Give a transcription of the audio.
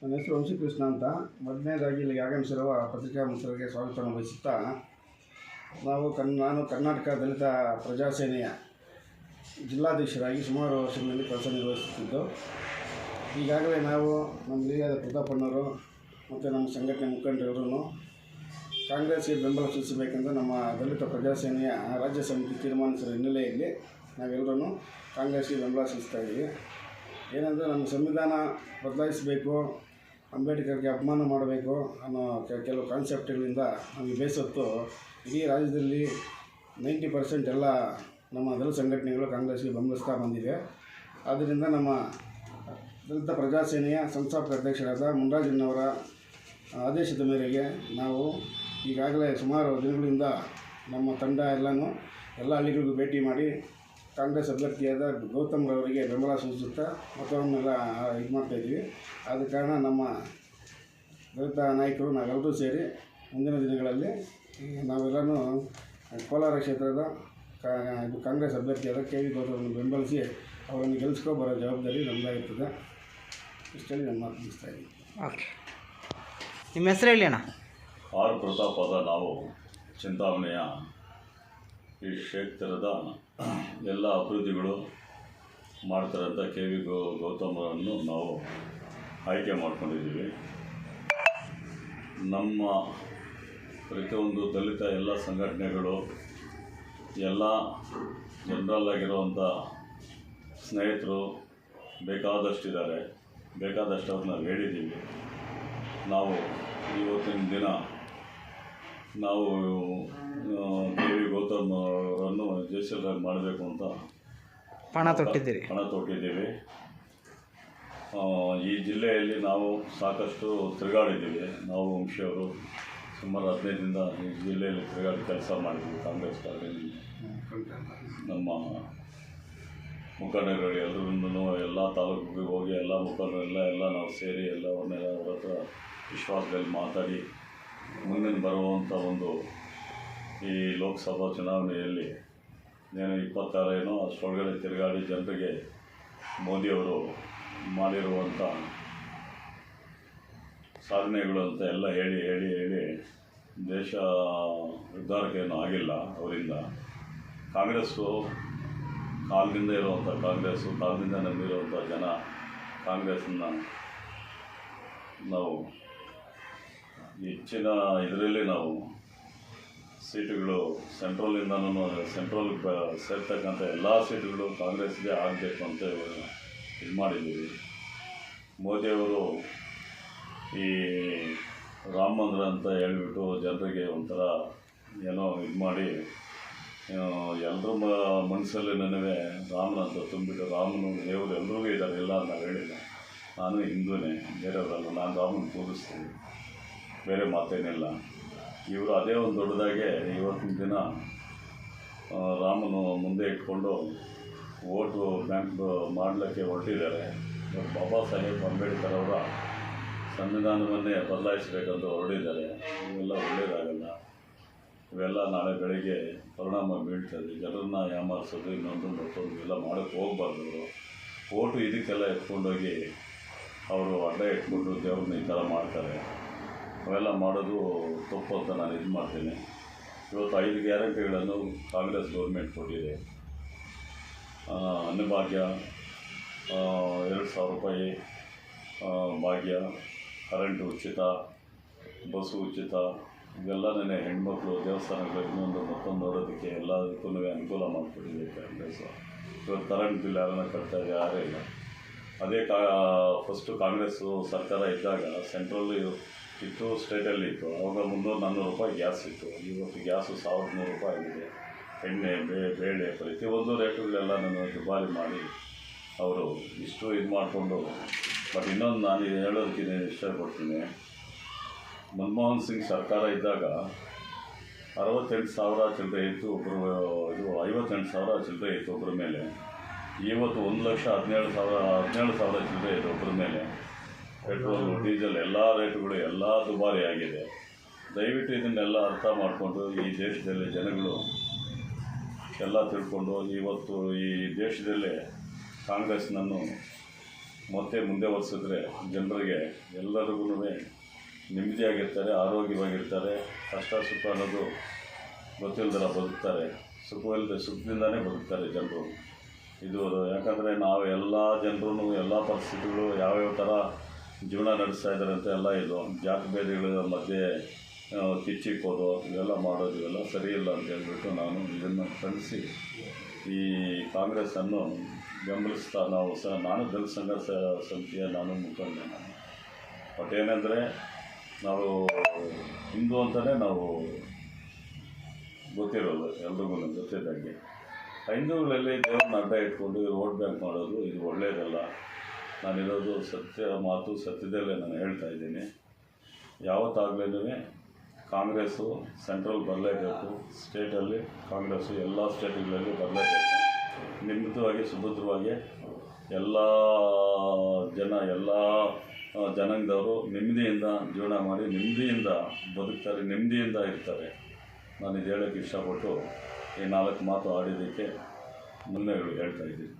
ನನ್ನ ಹೆಸರು ವಂಶೀಕೃಷ್ಣ ಅಂತ. ಮೊದಲನೇದಾಗಿ ಇಲ್ಲಿಗೆ ಆಗಮಿಸಿರುವ ಪತ್ರಿಕಾ ಮಿತ್ರರಿಗೆ ಸ್ವಾಗತವನ್ನು ಬಯಸುತ್ತಾ ನಾವು ಕನ್, ನಾನು ಕರ್ನಾಟಕ ದಲಿತ ಪ್ರಜಾಸೇನೆಯ ಜಿಲ್ಲಾಧ್ಯಕ್ಷರಾಗಿ ಸುಮಾರು ವರ್ಷಗಳಲ್ಲಿ ಕೆಲಸ ನಿರ್ವಹಿಸುತ್ತಿದ್ದು, ಈಗಾಗಲೇ ನಾವು ನಮ್ಮ ಹಿರಿಯಾದ ಪ್ರತಾಪಣ್ಣವರು ಮತ್ತು ನಮ್ಮ ಸಂಘಟನೆ ಮುಖಂಡರವರು ಕಾಂಗ್ರೆಸ್ಗೆ ಬೆಂಬಲ ಸೂಚಿಸಬೇಕೆಂದು ನಮ್ಮ ದಲಿತ ಪ್ರಜಾಸೇನೆಯ ರಾಜ್ಯ ಸಮಿತಿ ತೀರ್ಮಾನಿಸಿದ ಹಿನ್ನೆಲೆಯಲ್ಲಿ ನಾವೆಲ್ಲರೂ ಕಾಂಗ್ರೆಸ್ಗೆ ಬೆಂಬಲ ಸೂಚಿಸ್ತಾ ಇದ್ದೀವಿ. ಏನಂದರೆ ನಮ್ಮ ಸಂವಿಧಾನ ಬದಲಾಯಿಸಬೇಕು, ಅಂಬೇಡ್ಕರ್ಗೆ ಅಪಮಾನ ಮಾಡಬೇಕು ಅನ್ನೋ ಕೆಲವು ಕಾನ್ಸೆಪ್ಟ್ಗಳಿಂದ ನಮಗೆ ಬೇಸತ್ತು. ಇಡೀ ರಾಜ್ಯದಲ್ಲಿ ನೈಂಟಿ ಪರ್ಸೆಂಟ್ ಎಲ್ಲ ನಮ್ಮ ದಲಿತ ಸಂಘಟನೆಗಳು ಕಾಂಗ್ರೆಸ್ಗೆ ಬೆಂಬಲಿಸ್ತಾ ಬಂದಿವೆ. ಆದ್ದರಿಂದ ನಮ್ಮ ದಲಿತ ಪ್ರಜಾಸೇನೆಯ ಸಂಸ್ಥಾಪಕ ಅಧ್ಯಕ್ಷರಾದ ಮುನ್ರಾಜಣ್ಣವರ ಆದೇಶದ ಮೇರೆಗೆ ನಾವು ಈಗಾಗಲೇ ಸುಮಾರು ದಿನಗಳಿಂದ ನಮ್ಮ ತಂಡ ಎಲ್ಲನೂ ಎಲ್ಲ ಹಳ್ಳಿಗಳಿಗೂ ಭೇಟಿ ಮಾಡಿ ಕಾಂಗ್ರೆಸ್ ಅಭ್ಯರ್ಥಿಯಾದ ಗೌತಮ್ ಅವರಿಗೆ ಬೆಂಬಲ ಸೂಚಿಸುತ್ತಾ ಮತವನ್ನೆಲ್ಲ ಇದು ಮಾಡ್ತಾಯಿದ್ವಿ ಆದ ಕಾರಣ ನಮ್ಮ ದಲಿತ ನಾಯಕರು ನಾವೆಲ್ಲರೂ ಸೇರಿ ಮುಂದಿನ ದಿನಗಳಲ್ಲಿ ನಾವೆಲ್ಲರೂ ನಾವೆಲ್ಲನೂ ಕೋಲಾರ ಕ್ಷೇತ್ರದ ಕಾ- ಇದು ಕಾಂಗ್ರೆಸ್ ಅಭ್ಯರ್ಥಿಯಾದ ಕೆ ವಿ ಗೌತಮನ್ನು ಬೆಂಬಲಿಸಿ ಅವರನ್ನು ಗೆಲ್ಲಿಸ್ಕೊ ಬರೋ ಜವಾಬ್ದಾರಿ ನಮ್ಮದಾಗಿರ್ತದೆ ಇಷ್ಟೇ ನಾನು ಮಾತು ಮುಗಿಸ್ತಾ ಇದ್ದೀನಿ. ಓಕೆ. ನಿಮ್ಮ ಹೆಸರು ಹೇಳಿ ಅಣ್ಣ. ಆರ್ ಪ್ರತಾಪದ ನಾವು ಚಿಂತಾಮಣಿಯ ಈ ಕ್ಷೇತ್ರದ ಎಲ್ಲ ಅಭಿವೃದ್ಧಿಗಳು ಮಾಡ್ತಾರಂತ ಕೆ ವಿ ಗೋ ಗೌತಮರನ್ನು ನಾವು ಆಯ್ಕೆ ಮಾಡ್ಕೊಂಡಿದ್ದೀವಿ. ನಮ್ಮ ಪ್ರತಿಯೊಂದು ದಲಿತ ಎಲ್ಲ ಸಂಘಟನೆಗಳು, ಎಲ್ಲ ಜನರಲ್ ಆಗಿರುವಂಥ ಸ್ನೇಹಿತರು ಬೇಕಾದಷ್ಟಿದ್ದಾರೆ. ಬೇಕಾದಷ್ಟು ಅವ್ರನ್ನ ಹೇಳಿದ್ದೀವಿ. ನಾವು ಇವತ್ತಿನ ದಿನ ನಾವು ಕೆ ವಿ ಗೌತಮ್ ಅವರನ್ನು ಜಯಶೀಲರಾಗಿ ಮಾಡಬೇಕು ಅಂತ. ಪಣ ತೊಟ್ಟಿದ್ದೀರಿ. ಹಣ ತೊಟ್ಟಿದ್ದೀವಿ. ಈ ಜಿಲ್ಲೆಯಲ್ಲಿ ನಾವು ಸಾಕಷ್ಟು ತಿರುಗಾಡಿದ್ದೀವಿ. ನಾವು ವಂಶಿಯವರು ಸುಮಾರು ಹದಿನೈದರಿಂದ ಈ ಜಿಲ್ಲೆಯಲ್ಲಿ ತಿರುಗಾಡಿ ಕೆಲಸ ಮಾಡಿದ್ದೀವಿ. ಕಾಂಗ್ರೆಸ್ ಪಾರ್ಟಿಯಲ್ಲಿ. ನಮ್ಮ ಮುಖಂಡರುಗಳು ಎಲ್ಲರೂ ಎಲ್ಲ ತಾಲೂಕಿಗೆ ಹೋಗಿ ಎಲ್ಲ ಮುಖಂಡರೆಲ್ಲ ಎಲ್ಲ ನಾವು ಸೇರಿ ಎಲ್ಲವನ್ನೆಲ್ಲ ಅವ್ರ ಹತ್ರ ವಿಶ್ವಾಸದಲ್ಲಿ ಮಾತಾಡಿ ಮುಂದಿನ ಬರುವಂಥ ಒಂದು ಈ ಲೋಕಸಭಾ ಚುನಾವಣೆಯಲ್ಲಿ ಏನು ಇಪ್ಪತ್ತಾರು ಏನೋ ಅಷ್ಟರೊಳಗಡೆ ತಿರುಗಾಡಿ ಜನರಿಗೆ ಮೋದಿಯವರು ಮಾಡಿರುವಂಥ ಸಾಧನೆಗಳು ಅಂತ ಎಲ್ಲ ಹೇಳಿ ಹೇಳಿ ಹೇಳಿ ದೇಶ ಉದ್ಧಾರಕ್ಕೆ ಏನೂ ಆಗಿಲ್ಲ ಅವರಿಂದ. ಕಾಂಗ್ರೆಸ್ಸು ಕಾಲದಿಂದ ಇರುವಂಥ ಕಾಂಗ್ರೆಸ್ಸು, ಕಾಲದಿಂದ ನಂಬಿರುವಂಥ ಜನ ಕಾಂಗ್ರೆಸ್ಸನ್ನು ನಾವು ಹೆಚ್ಚಿನ ಇದರಲ್ಲಿ ನಾವು ಸೀಟುಗಳು ಸೆಂಟ್ರಲಿಂದನೂ ಸೆಂಟ್ರಲ್ ಸೇರ್ತಕ್ಕಂಥ ಎಲ್ಲ ಸೀಟುಗಳು ಕಾಂಗ್ರೆಸ್ಗೆ ಆಗಬೇಕು ಅಂತ ಇದು ಮಾಡಿದ್ದೀವಿ. ಮೋದಿಯವರು ಈ ರಾಮ ಮಂದಿರ ಅಂತ ಹೇಳಿಬಿಟ್ಟು ಜನರಿಗೆ ಒಂಥರ ಏನೋ ಇದು ಮಾಡಿ ಎಲ್ಲರ ಮನಸ್ಸಲ್ಲಿ ನನಗೆ ರಾಮನ ಅಂತ ತುಂಬಿಟ್ಟು ರಾಮನು ದೇವರು ಎಲ್ರಿಗೂ ಇದ್ದಾರೆ, ಇಲ್ಲ ಅಂತ ಹೇಳಿಲ್ಲ. ನಾನು ಹಿಂದೂನೇ, ಬೇರೆಯವರಲ್ಲ, ನಾನು ರಾಮನ ಪೂಜಿಸ್ತೀನಿ. ಬೇರೆ ಮಾತೇನಿಲ್ಲ ಇವರು ಅದೇ ಒಂದು ದೊಡ್ಡದಾಗೆ ಇವತ್ತಿನ ದಿನ ರಾಮನು ಮುಂದೆ ಇಟ್ಕೊಂಡು ಓಟು ಬ್ಯಾಂಕ್ ಮಾಡಲಿಕ್ಕೆ ಹೊರಟಿದ್ದಾರೆ. ಬಾಬಾ ಸಾಹೇಬ್ ಅಂಬೇಡ್ಕರ್ ಅವರ ಸಂವಿಧಾನವನ್ನೇ ಬದಲಾಯಿಸಬೇಕಂತ ಹೊರಡಿದ್ದಾರೆ ಇವೆಲ್ಲ ಒಳ್ಳೆಯದಾಗಲ್ಲ ಇವೆಲ್ಲ ನಾಳೆ ಬೆಳಗ್ಗೆ ಪರಿಣಾಮ ಬೀಳ್ತದೆ. ಜನರನ್ನ ಯಾಮಾರಿಸೋದು ಇನ್ನೊಂದು ಮತ್ತೊಂದು ಇವೆಲ್ಲ ಮಾಡೋಕ್ಕೆ ಹೋಗಬಾರ್ದು ಓಟು ಇದಕ್ಕೆಲ್ಲ ಎತ್ಕೊಂಡೋಗಿ ಅವರು ಅಡ್ಡ ಇಟ್ಕೊಂಡು ದೇವ್ರನ್ನ ಈ ಥರ ಮಾಡ್ತಾರೆ. ಅವೆಲ್ಲ ಮಾಡೋದು ತಪ್ಪು ಅಂತ ನಾನು ಇದು ಮಾಡ್ತೀನಿ. ಇವತ್ತು ಐದು ಗ್ಯಾರಂಟಿಗಳನ್ನು ಕಾಂಗ್ರೆಸ್ ಗೌರ್ಮೆಂಟ್ ಕೊಟ್ಟಿದೆ. ಅನ್ನಭಾಗ್ಯ ಎರಡು ಸಾವಿರ ರೂಪಾಯಿ ಭಾಗ್ಯ, ಕರೆಂಟ್ ಉಚಿತ ಬಸ್ಸು ಉಚಿತ ಇವೆಲ್ಲನೇ ಹೆಣ್ಮಕ್ಳು ದೇವಸ್ಥಾನಗಳು ಇನ್ನೊಂದು ಮತ್ತೊಂದು ನೋಡೋದಕ್ಕೆ ಎಲ್ಲದಕ್ಕೂ ಅನುಕೂಲ ಮಾಡಿಕೊಟ್ಟಿದೆ ಕಾಂಗ್ರೆಸ್ ಇವತ್ತು ಕರೆಂಟ್ ಬಿಲ್ ಯಾರನ್ನ ಕಟ್ತಾ ಇದೆ ಯಾರೇ ಇಲ್ಲ. ಅದೇ ಕಾ ಫಸ್ಟು ಕಾಂಗ್ರೆಸ್ಸು ಸರ್ಕಾರ ಇದ್ದಾಗ ಸೆಂಟ್ರಲ್ ಇತ್ತು ಸ್ಟೇಟಲ್ಲಿ ಇತ್ತು. ಆವಾಗ ಮುನ್ನೂರು ನಾನ್ನೂರು ರೂಪಾಯಿ ಗ್ಯಾಸ್ ಇತ್ತು. ಇವತ್ತು ಗ್ಯಾಸು ಸಾವಿರದ ನೂರು ರೂಪಾಯಿ ಆಗಿದೆ. ಎಣ್ಣೆ, ಬೇ, ಬೇಳೆ, ಪ್ರತಿಯೊಂದು ರೇಟುಗಳೆಲ್ಲ ನಾನು ದುಬಾರಿ ಮಾಡಿ ಅವರು ಇಷ್ಟು ಇದು ಮಾಡಿಕೊಂಡು ಬಟ್ ಇನ್ನೊಂದು ನಾನು ಹೇಳೋದಕ್ಕೆ ಇಷ್ಟಪಡ್ತೀನಿ. ಮನಮೋಹನ್ ಸಿಂಗ್ ಸರ್ಕಾರ ಇದ್ದಾಗ ಅರವತ್ತೆಂಟು ಸಾವಿರ ಚಿಲ್ಲರೆ ಇತ್ತು ಒಬ್ಬರು ಇದು ಐವತ್ತೆಂಟು ಸಾವಿರ ಚಿಲ್ಲರೆ ಇತ್ತು ಒಬ್ಬರ ಮೇಲೆ. ಇವತ್ತು ಒಂದು ಲಕ್ಷ ಹದಿನೇಳು ಸಾವಿರ ಹದಿನೇಳು ಸಾವಿರ ಚಿಲ್ಲರೆ ಇದೆ ಒಬ್ಬರ ಮೇಲೆ. ಪೆಟ್ರೋಲು, ಡೀಸೆಲ್ ಎಲ್ಲ ರೇಟುಗಳು ಎಲ್ಲ ದುಬಾರಿ ಆಗಿದೆ. ದಯವಿಟ್ಟು ಇದನ್ನೆಲ್ಲ ಅರ್ಥ ಮಾಡಿಕೊಂಡು ಈ ದೇಶದಲ್ಲಿ ಜನಗಳು ಎಲ್ಲ ತಿಳ್ಕೊಂಡು ಇವತ್ತು ಈ ದೇಶದಲ್ಲಿ ಕಾಂಗ್ರೆಸ್ನನ್ನು ಮತ್ತೆ ಮುಂದೆ ಒರೆಸಿದ್ರೆ ಜನರಿಗೆ ಎಲ್ಲರಿಗೂ ನೆಮ್ಮದಿಯಾಗಿರ್ತಾರೆ, ಆರೋಗ್ಯವಾಗಿರ್ತಾರೆ. ಕಷ್ಟ ಸುಖ ಅನ್ನೋದು ಗೊತ್ತಿಲ್ಲದಲ್ಲ ಬದುಕ್ತಾರೆ. ಸುಖವಿಲ್ಲದೆ ಸುಖದಿಂದನೇ ಬದುಕ್ತಾರೆ ಜನರು. ಇದು ಯಾಕಂದರೆ ನಾವು ಎಲ್ಲ ಜನರೂ ಎಲ್ಲ ಪರಿಸ್ಥಿತಿಗಳು ಯಾವ್ಯಾವ ಥರ ಜೀವನ ನಡೆಸ್ತಾ ಇದ್ದಾರೆ ಅಂತ ಎಲ್ಲ ಇದು ಜಾತಿ ಭೇದಗಳ ಮಧ್ಯೆ ಕಿಚ್ಚಿಕ್ಕೋದು, ಇವೆಲ್ಲ ಮಾಡೋದು ಇವೆಲ್ಲ ಸರಿ ಇಲ್ಲ ಅಂತ ಹೇಳ್ಬಿಟ್ಟು ನಾನು ಇದನ್ನು ಖಂಡಿಸಿ ಈ ಕಾಂಗ್ರೆಸ್ಸನ್ನು ಬೆಂಬಲಿಸ್ತಾ ನಾವು ಸಹ, ನಾನು ದಲಿತ ಸಂಘ ಸಮಿತಿಯ ನಾನು ಮುಖಂಡ. ಬಟ್ ಏನಂದರೆ, ನಾವು ಹಿಂದೂ ಅಂತಲೇ ನಾವು ಗೊತ್ತಿರೋದು ಎಲ್ರಿಗೂ ಗೊತ್ತಿದ್ದಂಗೆ ಹಿಂದೂಗಳಲ್ಲಿ ದೇವ್ರನ್ನ ಅಡ್ಡ ಇಟ್ಕೊಂಡು ವೋಟ್ ಬ್ಯಾಂಕ್ ಮಾಡೋದು ಇದು ಒಳ್ಳೆಯದಲ್ಲ ನಾನಿರೋದು ಸತ್ಯ, ಮಾತು ಸತ್ಯದಲ್ಲೇ ನಾನು ಹೇಳ್ತಾ ಇದ್ದೀನಿ. ಯಾವತ್ತಾಗ್ಲೂ ಕಾಂಗ್ರೆಸ್ಸು ಸೆಂಟ್ರಲ್ ಬರಲೇಬೇಕು. ಸ್ಟೇಟಲ್ಲಿ ಕಾಂಗ್ರೆಸ್ಸು ಎಲ್ಲ ಸ್ಟೇಟ್ಗಳಲ್ಲಿ ಬರಲೇಬೇಕು. ನಿಮಿತ್ತವಾಗಿ ಸುಭದ್ರವಾಗಿ ಎಲ್ಲ ಜನ, ಎಲ್ಲ ಜನಾಂಗದವರು ನೆಮ್ಮದಿಯಿಂದ ಜೀವನ ಮಾಡಿ ನೆಮ್ಮದಿಯಿಂದ ಬದುಕ್ತಾರೆ ನೆಮ್ಮದಿಯಿಂದ ಇರ್ತಾರೆ. ನಾನು ಇದು ಹೇಳೋಕ್ಕೆ ಇಷ್ಟಪಟ್ಟು ಈ ನಾಲ್ಕು ಮಾತು ಆಡಿದ್ದಕ್ಕೆ ಮೊನ್ನೆಗಳು ಹೇಳ್ತಾ ಇದ್ದೀನಿ.